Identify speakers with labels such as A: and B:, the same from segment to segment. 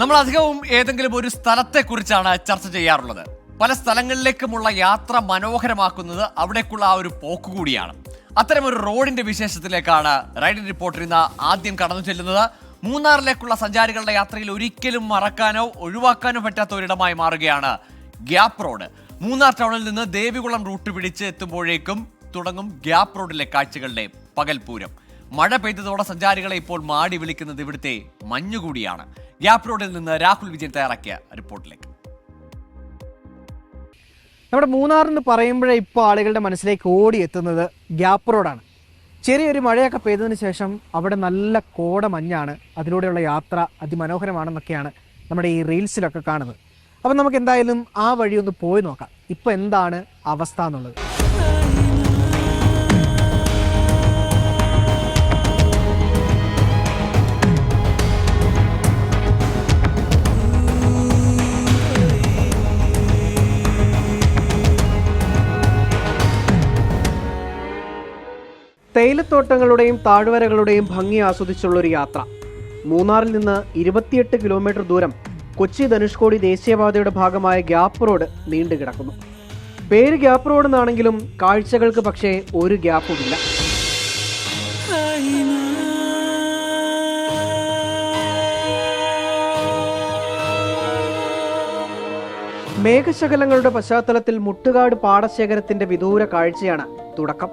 A: നമ്മൾ അധികവും ഏതെങ്കിലും ഒരു സ്ഥലത്തെക്കുറിച്ചാണ് ചർച്ച ചെയ്യാറുള്ളത്. പല സ്ഥലങ്ങളിലേക്കുമുള്ള യാത്ര മനോഹരമാക്കുന്നത് അവിടേക്കുള്ള ആ ഒരു പോക്ക് കൂടിയാണ്. അത്തരം ഒരു റോഡിന്റെ വിശേഷത്തിലേക്കാണ് റൈഡിംഗ് റിപ്പോർട്ടർ ഇന്ന് ആദ്യം കടന്നു ചെല്ലുന്നത്. മൂന്നാറിലേക്കുള്ള സഞ്ചാരികളുടെ യാത്രയിൽ ഒരിക്കലും മറക്കാനോ ഒഴിവാക്കാനോ പറ്റാത്ത ഒരിടമായി മാറുകയാണ് ഗ്യാപ് റോഡ്. മൂന്നാർ ടൗണിൽ നിന്ന് ദേവികുളം റൂട്ട് പിടിച്ച് എത്തുമ്പോഴേക്കും തുടങ്ങും ഗ്യാപ് റോഡിലെ കാഴ്ചകളുടെ പകൽപൂരം മഴ പെയ്തതോടെ സഞ്ചാരികളെ ഇപ്പോൾ മാടി വിളിക്കുന്നത് ഇവിടുത്തെ മഞ്ഞുകൂടിയാണ് ഗ്യാപ് റോഡിൽ നിന്ന് രാഹുൽ വിജയൻ തയ്യാറാക്കിയ റിപ്പോർട്ടിലേക്ക്.
B: നമ്മുടെ മൂന്നാറിന് പറയുമ്പോഴേ ഇപ്പോൾ ആളുകളുടെ മനസ്സിലേക്ക് ഓടി എത്തുന്നത് ഗ്യാപ്പ് റോഡാണ്. ചെറിയൊരു മഴയൊക്കെ പെയ്തതിന് ശേഷം അവിടെ നല്ല കോട മഞ്ഞാണ്. അതിലൂടെയുള്ള യാത്ര അതിമനോഹരമാണെന്നൊക്കെയാണ് നമ്മുടെ ഈ റീൽസിലൊക്കെ കാണുന്നത്. അപ്പം നമുക്ക് എന്തായാലും ആ വഴി ഒന്ന് പോയി നോക്കാം. ഇപ്പോൾ എന്താണ് അവസ്ഥ എന്നുള്ളത്? തേയിലത്തോട്ടങ്ങളുടെയും താഴ്വരകളുടെയും ഭംഗി ആസ്വദിച്ചുള്ളൊരു യാത്ര. മൂന്നാറിൽ നിന്ന് ഇരുപത്തിയെട്ട് കിലോമീറ്റർ ദൂരം കൊച്ചി ധനുഷ്കോടി ദേശീയപാതയുടെ ഭാഗമായ ഗ്യാപ്പ് റോഡ് നീണ്ടു കിടക്കുന്നു പേര് ഗ്യാപ്പ് റോഡ് എന്നാണെങ്കിലും കാഴ്ചകൾക്ക് പക്ഷേ ഒരു ഗ്യാപ്പുമില്ല മേഘശകലങ്ങളുടെ പശ്ചാത്തലത്തിൽ മുട്ടുകാട് പാടശേഖരത്തിന്റെ വിദൂര കാഴ്ചയാണ് തുടക്കം.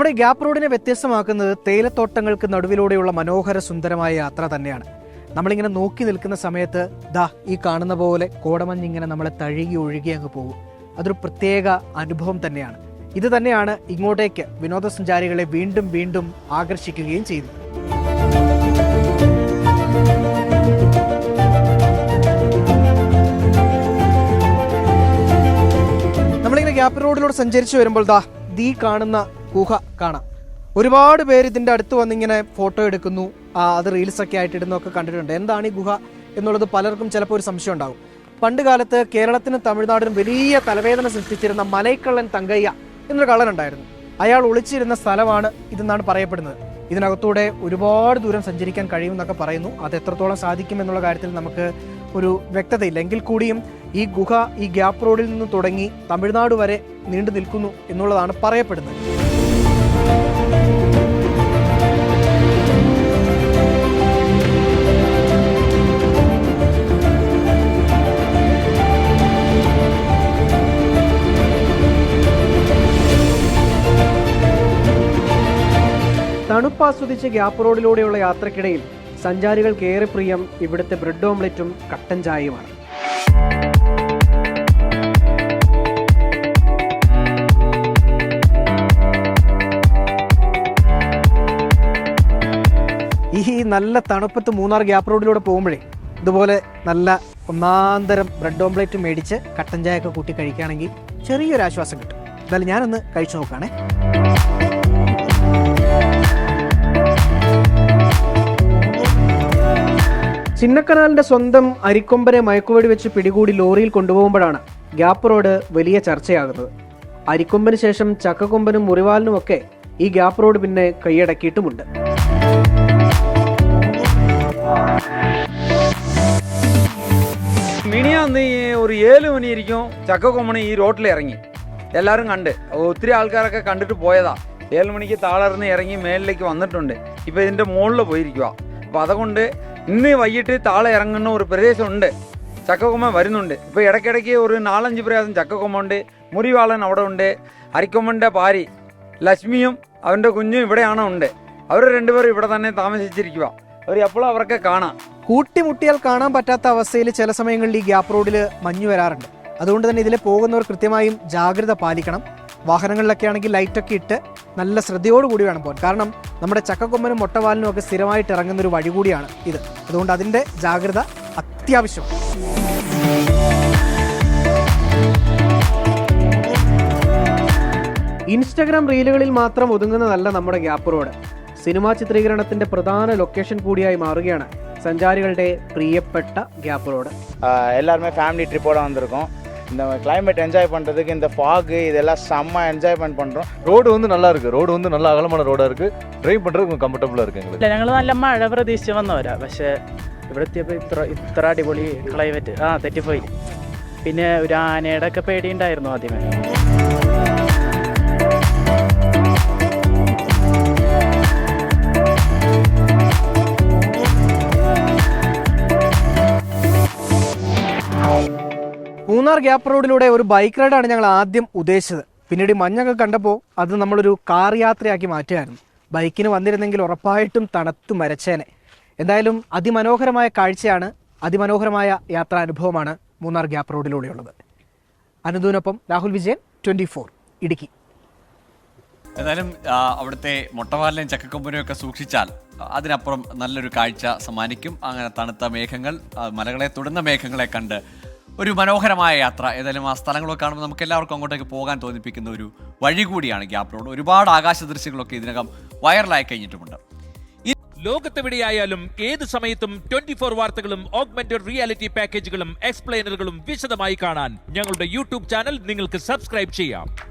B: നമ്മുടെ ഗ്യാപ്പ് റോഡിനെ വ്യത്യസ്തമാക്കുന്നത് തേയിലത്തോട്ടങ്ങൾക്ക് നടുവിലൂടെയുള്ള മനോഹര സുന്ദരമായ യാത്ര തന്നെയാണ്. നമ്മളിങ്ങനെ നോക്കി നിൽക്കുന്ന സമയത്ത് ദാ ഈ കാണുന്ന പോലെ കോടമഞ്ഞിങ്ങനെ നമ്മളെ തഴുകി ഒഴുകി അങ്ങ് പോകും. അതൊരു പ്രത്യേക അനുഭവം തന്നെയാണ്. ഇത് തന്നെയാണ് ഇങ്ങോട്ടേക്ക് വിനോദസഞ്ചാരികളെ വീണ്ടും വീണ്ടും ആകർഷിക്കുകയും ചെയ്യുന്നത് നമ്മളിങ്ങനെ ഗ്യാപ്പ് റോഡിലൂടെ സഞ്ചരിച്ചു വരുമ്പോൾ ദാ ദീ കാണുന്ന ഗുഹ കാണാം. ഒരുപാട് പേര് ഇതിന്റെ അടുത്ത് വന്നിങ്ങനെ ഫോട്ടോ എടുക്കുന്നു അത് റീൽസൊക്കെ ആയിട്ട് ഇടുന്നൊക്കെ കണ്ടിട്ടുണ്ട്. എന്താണ് ഈ ഗുഹ എന്നുള്ളത് പലർക്കും ചിലപ്പോൾ ഒരു സംശയം ഉണ്ടാകും പണ്ട് കാലത്ത് കേരളത്തിനും തമിഴ്നാടിനും വലിയ തലവേദന സൃഷ്ടിച്ചിരുന്ന മലൈക്കള്ളൻ തങ്കയ്യ എന്നൊരു കള്ളനുണ്ടായിരുന്നു അയാൾ ഒളിച്ചിരുന്ന സ്ഥലമാണ് ഇതെന്നാണ് പറയപ്പെടുന്നത്. ഇതിനകത്തൂടെ ഒരുപാട് ദൂരം സഞ്ചരിക്കാൻ കഴിയുമെന്നൊക്കെ പറയുന്നു. അത് എത്രത്തോളം സാധിക്കും എന്നുള്ള കാര്യത്തിൽ നമുക്ക് ഒരു വ്യക്തതയില്ല. എങ്കിൽ കൂടിയും ഈ ഗുഹ ഈ ഗ്യാപ്പ് റോഡിൽ നിന്ന് തുടങ്ങി തമിഴ്നാട് വരെ നീണ്ടു നിൽക്കുന്നു എന്നുള്ളതാണ് പറയപ്പെടുന്നത്. തണുപ്പ് ആസ്വദിച്ച് ഗ്യാപ്പ് റോഡിലൂടെയുള്ള യാത്രക്കിടയിൽ സഞ്ചാരികൾക്ക് ഏറെ പ്രിയം ഇവിടുത്തെ ബ്രെഡ് ഓംലെറ്റും കട്ടൻ ചായയുമാണ്. ഈ നല്ല തണുപ്പത്ത് മൂന്നാർ ഗ്യാപ്പ് റോഡിലൂടെ പോകുമ്പോഴേ ഇതുപോലെ നല്ല ഒന്നാന്തരം ബ്രെഡ് ഓംലെറ്റ് മേടിച്ച് കട്ടൻ ചായ ഒക്കെ കൂട്ടി കഴിക്കുകയാണെങ്കിൽ ചെറിയൊരു ആശ്വാസം കിട്ടും. എന്തായാലും ഞാനൊന്ന് കഴിച്ചു നോക്കുകയാണേ. ചിന്നക്കനാലിന്റെ സ്വന്തം അരിക്കൊമ്പനെ മയക്കുവെടി വെച്ച് പിടികൂടി ലോറിയിൽ കൊണ്ടുപോകുമ്പോഴാണ് ഗ്യാപ്പ് റോഡ് വലിയ ചർച്ചയാകുന്നത്. അരിക്കൊമ്പന് ശേഷം ചക്കക്കൊമ്പനും മുറിവാലിനുമൊക്കെ ഈ ഗ്യാപ്പ് റോഡ് പിന്നെ കൈയടക്കിയിട്ടുമുണ്ട്.
C: മിനിയാന്ന് ഒരു ഏഴ് മണിയായിരിക്കും ചക്കക്കൊമ്പന് ഈ റോട്ടിൽ ഇറങ്ങി. എല്ലാവരും കണ്ട്. ഒത്തിരി ആൾക്കാരൊക്കെ കണ്ടിട്ട് പോയതാ. ഏഴ് മണിക്ക് താളർന്ന് ഇറങ്ങി മേളിലേക്ക് വന്നിട്ടുണ്ട്. ഇപ്പോൾ ഇതിന്റെ മുകളിൽ പോയിരിക്കുക അപ്പോൾ അതുകൊണ്ട് ഇന്ന് വൈകിട്ട് താളെ ഇറങ്ങുന്ന ഒരു പ്രദേശമുണ്ട്. ചക്കക്കൊമ്മ വരുന്നുണ്ട്. ഇപ്പോൾ ഇടയ്ക്കിടയ്ക്ക് ഒരു നാലഞ്ച് പ്രയാസം ചക്കക്കൊമ്മ ഉണ്ട് മുറിവാളൻ അവിടെ ഉണ്ട്. അരിക്കൊമ്മന്റെ പാരി ലക്ഷ്മിയും അവന്റെ കുഞ്ഞും ഇവിടെയാണ് ഉണ്ട്. അവർ രണ്ടുപേരും ഇവിടെ തന്നെ താമസിച്ചിരിക്കുക അവർ എപ്പോഴും അവർക്ക് കാണാം.
B: കൂട്ടിമുട്ടിയാൽ കാണാൻ പറ്റാത്ത അവസ്ഥയിൽ ചില സമയങ്ങളിൽ ഈ ഗ്യാപ്പ് റോഡിൽ മഞ്ഞു വരാറുണ്ട്. അതുകൊണ്ട് തന്നെ ഇതിൽ പോകുന്നവർ കൃത്യമായും ജാഗ്രത പാലിക്കണം. വാഹനങ്ങളിലൊക്കെ ആണെങ്കിൽ ലൈറ്റൊക്കെ ഇട്ട് നല്ല ശ്രദ്ധയോടുകൂടി വേണം പോകാൻ. കാരണം നമ്മുടെ ചക്കക്കൊമ്പനും മുട്ടവാലിനും ഒക്കെ സ്ഥിരമായിട്ട് ഇറങ്ങുന്ന ഒരു വഴി കൂടിയാണ് ഇത്. അതുകൊണ്ട് അതിന്റെ ജാഗ്രത അത്യാവശ്യം. ഇൻസ്റ്റഗ്രാം റീലുകളിൽ മാത്രം ഒതുങ്ങുന്നതല്ല നമ്മുടെ ഗ്യാപ്പ് റോഡ്. സിനിമാ ചിത്രീകരണത്തിന്റെ പ്രധാന ലൊക്കേഷൻ കൂടിയായി മാറുകയാണ് സഞ്ചാരികളുടെ പ്രിയപ്പെട്ട ഗ്യാപ്പ് റോഡ്.
D: എല്ലാവരുമേ ഫാമിലി ട്രിപ്പോടെ വന്നിരിക്കും. இந்த கிளைமேட் என்ஜாய் பண்ணுறதுக்கு இந்த ஃபாகு இதெல்லாம் செம்ம என்ஜாய்மெண்ட் பண்ணுறோம்
E: ரோடு வந்து நல்லா இருக்குது ரோடு வந்து நல்லா அகலமான ரோடாக இருக்குது ட்ரைவ் பண்ணுறதுக்கு கம்ஃபர்டபுளாக இருக்குது എங்களுக்கு
F: ഞങ്ങൾ நல்ல മഴ പ്രതീക്ഷിച്ച് വന്നവരാ പക്ഷേ ഇവിടെ ഇത്ര ഇത്ര അടിപൊളി ക്ലൈമറ്റ് ആ തെറ്റിപ്പോയി പിന്നെ ഒരു ആനയുടെ ഒക്കെ പേടിയുണ്ടായിരുന്നു ആദ്യമേ
B: മൂന്നാർ ഗ്യാപ്പ് റോഡിലൂടെ ഒരു ബൈക്ക് റൈഡാണ് ഞങ്ങൾ ആദ്യം ഉദ്ദേശിച്ചത്. പിന്നീട് മഞ്ഞൊക്കെ കണ്ടപ്പോൾ അത് നമ്മളൊരു കാർ യാത്രയാക്കി മാറ്റുകയായിരുന്നു. ബൈക്കിന് വന്നിരുന്നെങ്കിൽ ഉറപ്പായിട്ടും തണുത്ത് മരച്ചേനെ. എന്തായാലും അതിമനോഹരമായ കാഴ്ചയാണ് അതിമനോഹരമായ യാത്രാനുഭവമാണ് മൂന്നാർ ഗ്യാപ്പ് റോഡിലൂടെയുള്ളത്. അനുദൂനൊപ്പം രാഹുൽ വിജയൻ ട്വന്റി ഫോർ ഇടുക്കി.
A: എന്തായാലും അവിടുത്തെ മുട്ടവാലിനെയും ചക്കക്കൊമ്പനെയും ഒക്കെ സൂക്ഷിച്ചാൽ അതിനപ്പുറം നല്ലൊരു കാഴ്ച സമ്മാനിക്കും. അങ്ങനെ തണുത്ത മേഘങ്ങൾ മലകളെ തുടർന്ന മേഘങ്ങളെ കണ്ട് ഒരു മനോഹരമായ യാത്ര. ഏതായാലും ആ സ്ഥലങ്ങളൊക്കെ കാണുമ്പോൾ നമുക്ക് എല്ലാവർക്കും അങ്ങോട്ടേക്ക് പോകാൻ തോന്നിപ്പിക്കുന്ന ഒരു വഴി കൂടിയാണ് ഗ്യാപ് റോഡ്. ഒരുപാട് ആകാശ ദൃശ്യങ്ങളൊക്കെ ഇതിനകം വൈറലായി കഴിഞ്ഞിട്ടുമുണ്ട്.
G: ലോകത്തെവിടെയായാലും ഏത് സമയത്തും ട്വന്റി ഫോർ വാർത്തകളും ഓഗ്മെന്റഡ് റിയാലിറ്റി പാക്കേജുകളും എക്സ്പ്ലെയിനറുകളും വിശദമായി കാണാൻ ഞങ്ങളുടെ യൂട്യൂബ് ചാനൽ നിങ്ങൾക്ക് സബ്സ്ക്രൈബ് ചെയ്യാം.